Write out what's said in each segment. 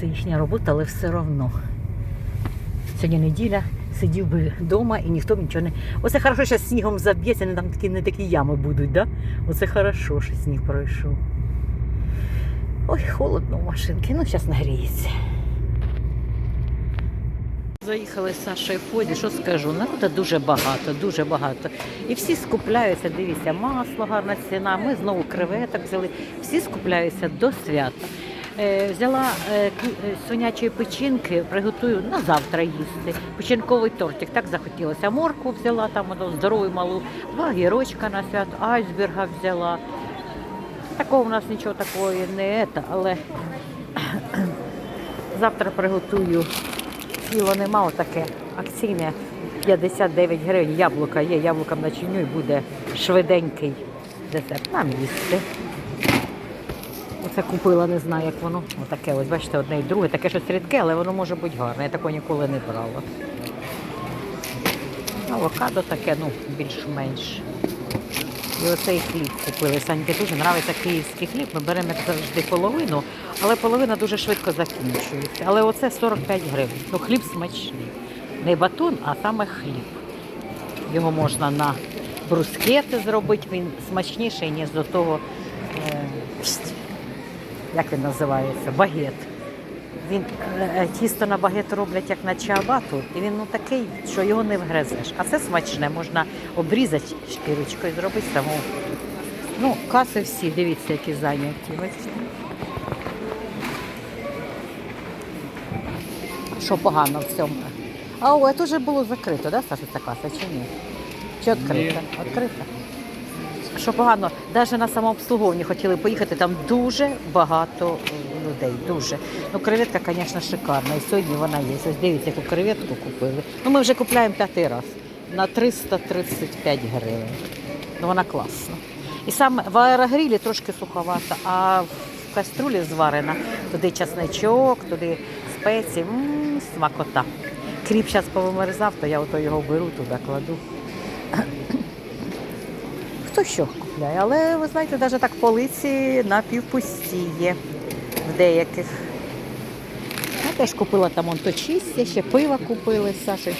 Це їхня робота, але все одно. Сьогодні неділя, сидів би вдома і ніхто б нічого не. Оце хорошо, що снігом заб'ється, не там такі, не такі ями будуть, да? Оце хорошо, що сніг пройшов. Ой, холодно в машинці, ну зараз нагріється. Заїхали з Сашою Фоді, що скажу, народу дуже багато, дуже багато. І всі скупляються, дивіться, масло, гарна ціна. Ми знову креветок взяли. Всі скупляються до свята. Е, взяла е, е, печінки, приготую на завтра їсти. Печінковий тортик, так захотілося. Морку взяла, там одну здорову малу, два гірочка на свят, айсберга взяла. Такого в нас нічого такого не ета, але завтра приготую Кіло нема отаке. Акційне 59 гривень. Яблука є, яблукам начиню і буде швиденький десерт. Нам їсти. Оце купила, не знаю, як воно. Отаке, ось бачите, одне і друге. Таке щось рідке, але воно може бути гарне. Я такого ніколи не брала. Авокадо таке, ну, більш-менш. І оцей хліб купили. Саньки дуже подобається київський хліб. Ми беремо завжди половину, але половина дуже швидко закінчується. Але оце 45 гривень. Ну, хліб смачний. Не батон, а саме хліб. Його можна на брускети зробити, він смачніший, ніж до того, е, як він називається, багет. Він е, тісто на багет роблять як на чиабату, і він ну такий, що його не вгризеш. А це смачне, можна обрізати шкірочкою, зробити саму. Ну, каси всі, дивіться, які зайняті. Бачите? Що погано в цьому? А о, це вже було закрито, да, Саша, ця каса чи ні? Чи відкрита? Відкрита. Що погано, навіть на самообслуговуванні хотіли поїхати, там дуже багато людей, дуже. Ну, креветка, звісно, шикарна. І сьогодні вона є. Ось дивіться, яку креветку купили. Ну, ми вже купляємо п'ятий раз на 335 гривень. Ну, вона класна. І саме в аерогрілі трошки суховата, а в каструлі зварена. Туди часничок, туди спеції, м смакота. Кріп зараз повимерзав, то я ото його беру, туди кладу. Хто що купляє, але ви знаєте, навіть так полиці напівпусті є в деяких. Я теж купила там он ще пива купили з Саші.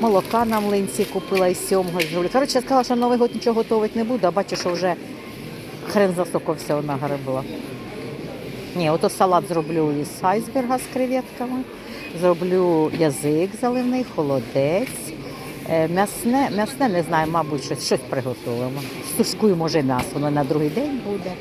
Молока на млинці купила із сьомого зроблю. Коротше, я сказала, що Новий год нічого готувати не буду, а бачу, що вже хрен засоко всього нагребла. Ні, ото салат зроблю із айсберга з креветками. Зроблю язик заливний, холодець. Е, М'ясне, м'ясне, не знаю, мабуть, щось, щось приготуємо. Стушкую, може, м'ясо, воно на другий день буде.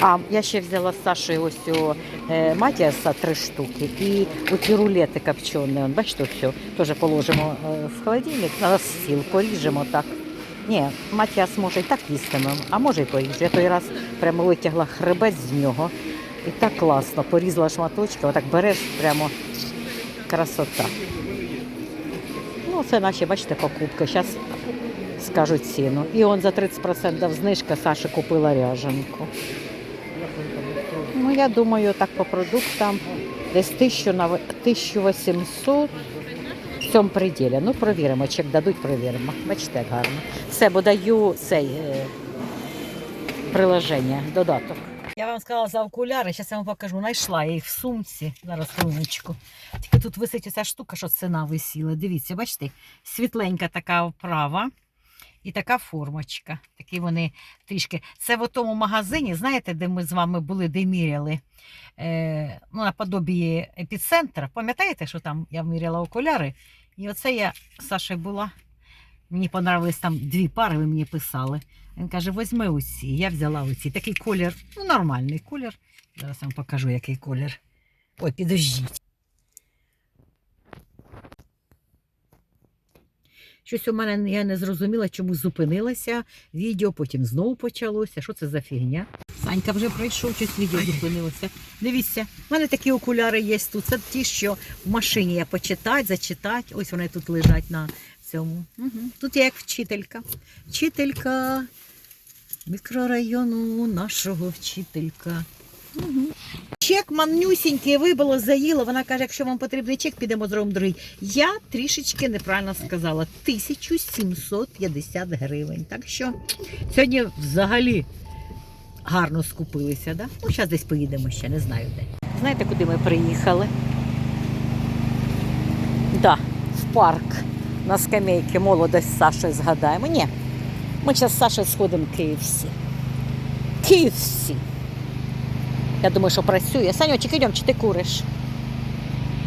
А, я ще взяла з Сашою ось цього е, матіаса три штуки і оці рулети копчені. Бачите, все, теж положимо е, в холодильник, на стіл, поріжемо так. Ні, матіас може і так їстиме, а може і поріжу. Я той раз прямо витягла хребець з нього. І так класно, порізала шматочки, отак береш прямо красота. Ну, це наші, бачите, покупки. Зараз скажуть ціну. І он за 30% знижка Саша купила ряжанку. Ну, я думаю, так по продуктам десь 1000 на ви- 1800 в цьому пределі. Ну, провіримо, чек дадуть, провіримо. Бачите, як гарно. Все, бо даю цей е, приложення, додаток. Я вам сказала за окуляри, зараз я вам покажу. Знайшла я їх в сумці. Зараз хвилиночку. Тільки тут висить ця штука, що ціна висіла. Дивіться, бачите, світленька така оправа і така формочка. Такі вони трішки. Це в тому магазині, знаєте, де ми з вами були, де міряли е, ну, наподобі епіцентра. Пам'ятаєте, що там я міряла окуляри? І оце я з Сашею була. Мені понравились там дві пари, ви мені писали. Він каже, візьми оці. Я взяла оці. Такий колір, ну нормальний колір. Зараз вам покажу, який колір. Ой, підождіть. Щось у мене я не зрозуміла, чому зупинилося відео, потім знову почалося. Що це за фігня? Санька вже пройшов, щось відео зупинилося. Дивіться, в мене такі окуляри є тут. Це ті, що в машині я почитати, зачитати. Ось вони тут лежать на цьому. Угу. Тут я як вчителька. Вчителька мікрорайону нашого вчителька. Угу. Чек манюсінький вибило, заїло. Вона каже, якщо вам потрібний чек, підемо зробимо другий. Я трішечки неправильно сказала. 1750 гривень. Так що сьогодні взагалі гарно скупилися. Да? Ну, зараз десь поїдемо ще, не знаю де. Знаєте, куди ми приїхали? Да, в парк. На скамейки молодость з Сашою згадаємо. Ні. Ми зараз з Сашою сходимо в KFC. KFC. Я думаю, що працює. Санючик, йдемо, чи ти куриш?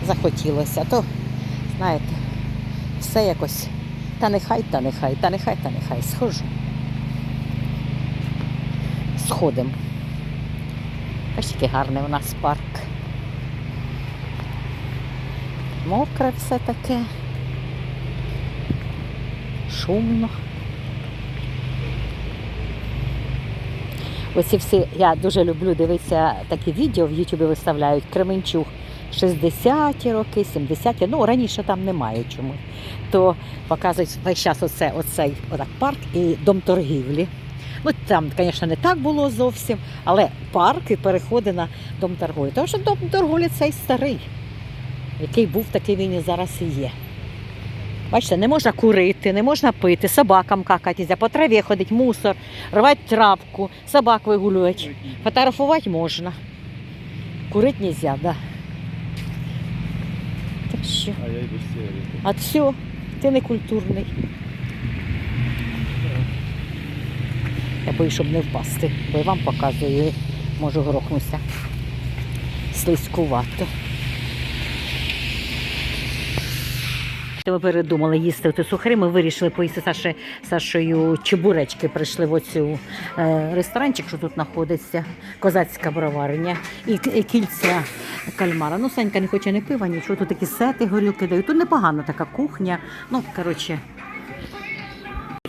Захотілося. То, знаєте, все якось. Та нехай, та нехай, та нехай, та нехай. Схожу. Сходимо. Ось який гарний у нас парк. Мокре все таке. Шумно. Оці всі, я дуже люблю дивитися такі відео в Ютубі виставляють Кременчуг 60-ті роки, 70-ті, ну раніше там немає чому. То показують весь час оце, оцей отак, парк і дом торгівлі. Ну там, звісно, не так було зовсім, але парк і переходить на дом торговлі. Тому що дом торговлі цей старий, який був, такий він і зараз і є. Бачите, не можна курити, не можна пити, собакам какатися, по траві ходить мусор, рвати травку, собак вигулювати. Фотографувати можна. Курити не можна, да. Так що, А все, ти не культурний. Я боюсь, щоб не впасти, бо я вам показую, можу грохнутися. Слизькувато. Ми передумали їсти оті сухари. Ми вирішили поїсти Саші, Сашою чебуречки. Прийшли в оцю е, ресторанчик, що тут знаходиться, козацька броварня і, кільця кальмара. Ну, Санька не хоче ні пива, нічого. Тут такі сети, горілки дають. Тут непогана така кухня. Ну, коротше,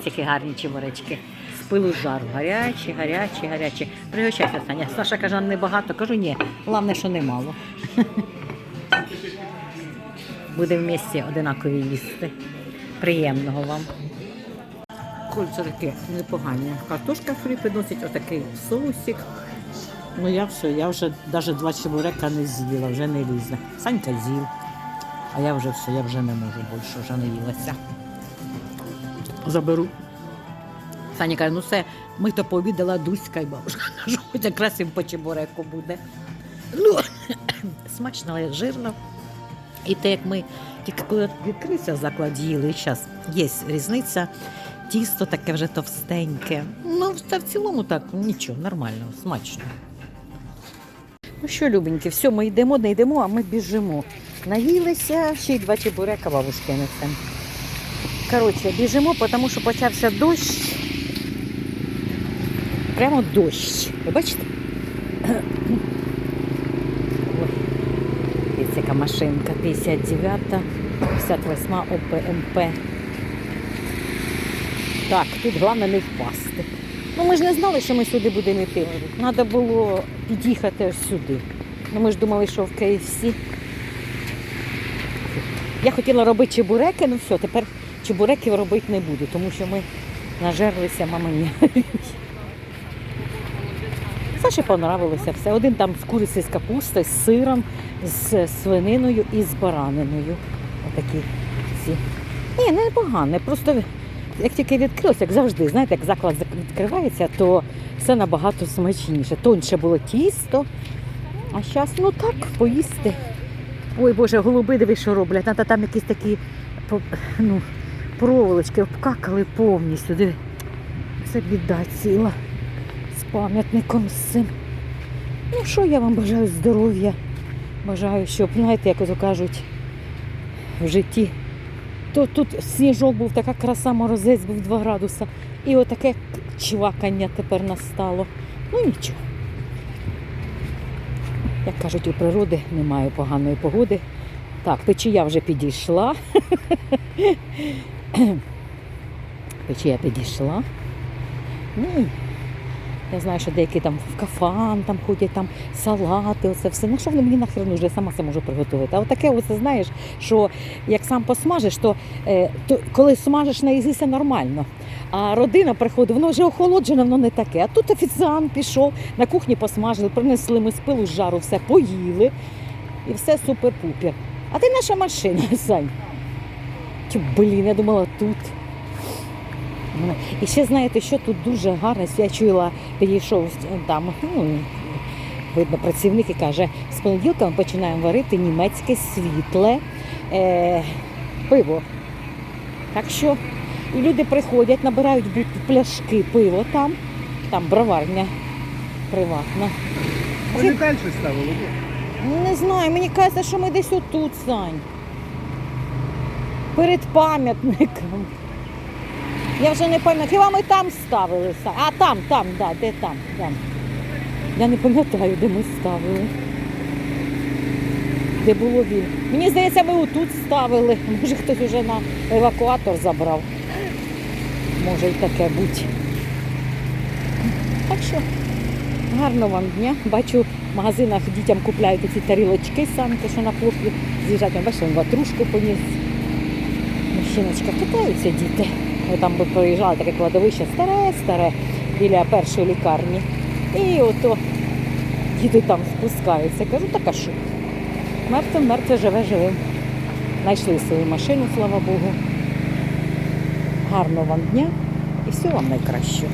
які гарні чебуречки. З пилу жару. Гарячі, гарячі, гарячі. Пригощайся, Саня. Саша каже, небагато. Кажу, ні, головне, що немало. Буде в місті одинакові їсти. Приємного вам. Кольця такі непогані. Картошка фрі приносить отакий соусик. Ну я все, я вже навіть два чебурека не з'їла, вже не лізне. Санька з'їв. А я вже все, я вже не можу більше, вже не їлася. Заберу. Саня каже, ну все, ми то пообідала Дуська і бабушка. Хоч якраз їм по чебуреку буде. Ну, смачно, але жирно. І те, як ми тільки коли відкрився їли, зараз є різниця. Тісто таке вже товстеньке. Ну, та в цілому так, нічого, нормально, смачно. Ну що, любенькі, все, ми йдемо, не йдемо, а ми біжимо. Наїлися, ще й два чебурека бабушки несемо. Коротше, біжимо, тому що почався дощ. Прямо дощ. Ви бачите? Ой, Дивіться, машинка 59, 58 ОПМП. Так, тут головне не впасти. Ну ми ж не знали, що ми сюди будемо йти. Треба було під'їхати ось сюди. Ну ми ж думали, що в KFC. Я хотіла робити чебуреки, ну все, тепер чебуреків робити не буду, тому що ми нажерлися, мама ні. Саші понравилося все. Один там з куриці з капустою, з сиром, з свининою і з бараниною. Отакі ці. Ні, не непогано. Просто як тільки відкрилося, як завжди, знаєте, як заклад відкривається, то все набагато смачніше. Тоньше було тісто, а зараз, ну так, поїсти. Ой Боже, голуби диви, що роблять. Надо там якісь такі ну, проволочки обкакали повністю. Диви. Це біда ціла з пам'ятником з цим. Ну що я вам бажаю здоров'я. Бажаю, щоб, знаєте, як ото кажуть, в житті. То тут сніжок був, така краса, морозець був 2 градуса. І отаке чвакання тепер настало. Ну нічого. Як кажуть, у природи немає поганої погоди. Так, печія вже підійшла. Печія підійшла. Ну, я знаю, що деякі там в кафан там ходять, там салати, оце все. Ну що воно мені нахер нужно, я сама це можу приготувати. А таке, оце знаєш, що як сам посмажиш, то, е, то коли смажиш наїзися нормально. А родина приходить, воно вже охолоджене, воно не таке. А тут офіціант пішов, на кухні посмажили, принесли ми з пилу з жару, все поїли. І все супер-пупер. А ти наша машина, Сань. Блін, я думала тут. І ще знаєте, що тут дуже гарно, я чула, підійшов там, ну, видно, працівник і каже, з понеділка ми починаємо варити німецьке світле е, пиво. Так що і люди приходять, набирають пляшки пива там, там броварня приватна. Вони далі ставили. Не знаю, мені кажеться, що ми десь отут, Сань. Перед пам'ятником. Я вже не пам'ятаю. Хіба ми там ставили? А там, там, да, де там, там. Я не пам'ятаю, де ми ставили. Де було він. Мені здається, ми отут ставили. Може хтось вже на евакуатор забрав. Може і таке бути. Так що. Гарного вам дня. Бачу, в магазинах дітям купляють ці тарілочки самі, то що на хлопці з'їжджають. Бачите, ватрушку поніс. Мужчиночка, катаються діти. Ми там би проїжджали таке кладовище старе-старе біля першої лікарні. І ото діти там спускаються. Кажу, така що? Мертве, мертве живе, живе. Знайшли свою машину, слава Богу. Гарного вам дня і всього вам найкращого.